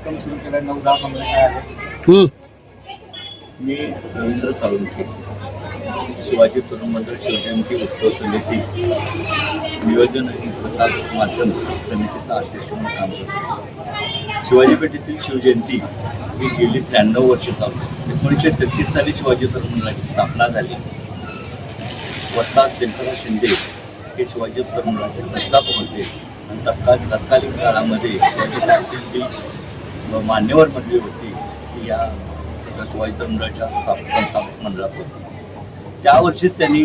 उपक्रम सुरू केला नऊ दहा कंपन्या काय हम्म. मी रवींद्र साळुंखे शिवाजी तरुण मंडळ शिवजयंती उत्सव समिती नियोजन आणि प्रसार माध्यम समितीचा अध्यक्ष म्हणून काम करतो. शिवाजी पेठेतील शिवजयंती ही गेली त्र्याण्णव वर्ष चालू. एकोणीसशे तेहतीस साली शिवाजी तरुण मंडळाची स्थापना झाली. वस्ताद शंकरराव शिंदे हे शिवाजी तरुण मंडळाचे संस्थापक होते. आणि तत्काल तत्कालीन काळामध्ये शिवाजी मान्यवर मंडळी होती ती या शिवाजी मंडळाच्या संस्थापक मंडळात होती त्या वर्षीच त्यांनी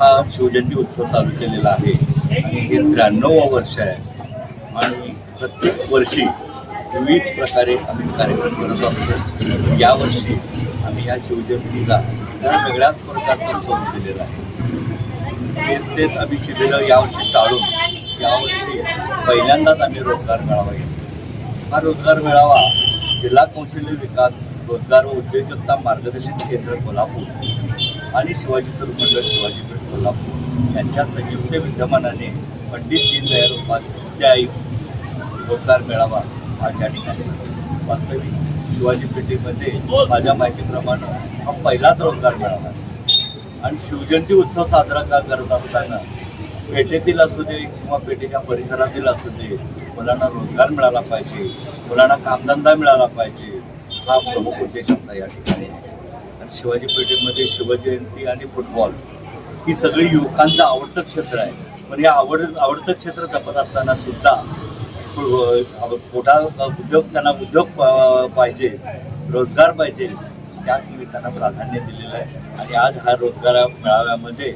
हा शिवजयंती उत्सव चालू केलेला आहे. आणि हे त्र्याण्णव वर्ष आहे. आणि प्रत्येक वर्षी विविध प्रकारे आम्ही कार्यक्रम करत असतो यावर्षी आम्ही या शिवजयंतीला वेगळ्याच प्रकारचा स्वरूप दिलेला आहे. तेच तेच आम्ही शिबिरं यावर्षी टाळून यावर्षी पहिल्यांदाच आम्ही रोजगार मिळावा घेतला. हा रोजगार मेळावा जिल्हा कौशल्य विकास रोजगार व उद्योजकता मार्गदर्शन केंद्र कोल्हापूर आणि शिवाजी तरुण मंडळ शिवाजी पेठ कोल्हापूर यांच्या संयुक्त विद्यमानाने पंडित दीनदयाळ उपाध्याय रोजगार मेळावा हा त्या ठिकाणी वास्तविक शिवाजी पेठेमध्ये माझ्या माहितीप्रमाणे हा पहिलाच रोजगार मेळावा आणि शिवजयंती उत्सव साजरा का करत असताना पेठेतील असू दे किंवा पेठेच्या परिसरातील असू दे मुलांना रोजगार मिळाला पाहिजे मुलांना कामधंदा मिळाला पाहिजे हा प्रमुख उद्देश आमचा या ठिकाणी आणि शिवाजी पेठेमध्ये शिवजयंती आणि फुटबॉल ही सगळी युवकांचं आवडतं क्षेत्र आहे. पण या आवड आवडतं क्षेत्र जपत असताना सुद्धा मोठा उद्योग त्यांना उद्योग पा- पाहिजे रोजगार पाहिजे त्या निमित्तानं प्राधान्य दिलेलं आहे. आणि आज हा रोजगार मेळाव्यामध्ये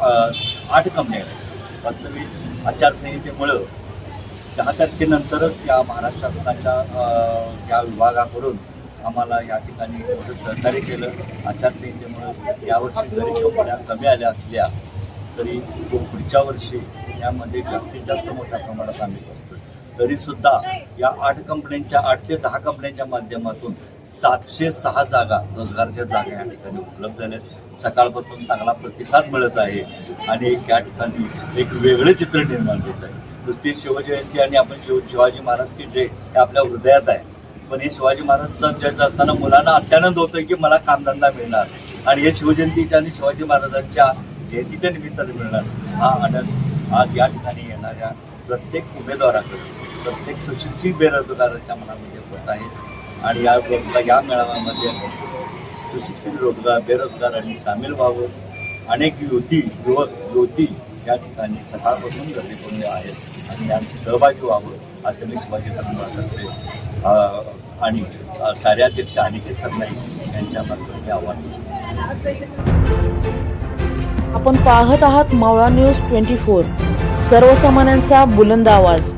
आठ कंपन्या आहेत. वास्तविक आचारसंहितेमुळं दहा तारखेनंतरच या महाराष्ट्र शासनाच्या या विभागाकडून आम्हाला या ठिकाणी मोठं सहकार्य केलं. आचारसंहितेमुळं यावर्षी जरी कंपन्या कमी आल्या असल्या तरी पुढच्या वर्षी यामध्ये जास्तीत जास्त मोठ्या प्रमाणात आम्ही करतो तरीसुद्धा या आठ कंपन्यांच्या आठ ते दहा कंपन्यांच्या माध्यमातून सातशे सहा जागा रोजगारच्या जागा या ठिकाणी उपलब्ध आहेत. सकाळपासून चांगला प्रतिसाद मिळत आहे आणि या ठिकाणी एक वेगळं चित्र निर्माण होत आहे. नुसती शिवजयंती आणि आपण शिव शिवाजी महाराज की जय हे आपल्या हृदयात आहे. पण हे शिवाजी महाराजचं जयंत असताना मुलांना अत्यानंद होतो की मला कामधंदा मिळणार. आणि हे शिवजयंतीच्या आणि शिवाजी महाराजांच्या जयंतीच्या निमित्ताने मिळणार. हा आनंद आज या ठिकाणी येणाऱ्या प्रत्येक उमेदवाराकडे प्रत्येक सुशिक्षित बेरोजगाराच्या मनामध्ये होत आहे. आणि या या मेळाव्यामध्ये सुशिक्षित रोजगार बेरोजगारांनी सामील व्हावं. अनेक युवती युवक युवती या ठिकाणी सकाळपासून गर्दी आहेत आणि यात सहभागी व्हावं असे मी शिवाजी धर्मातर्फे आणि कार्याध्यक्ष अनिकेत सरनाईक यांच्यामार्फत मी आव्हान आपण पाहत आहात मावळा न्यूज ट्वेंटी फोर. सर्वसामान्यांचा बुलंद आवाज.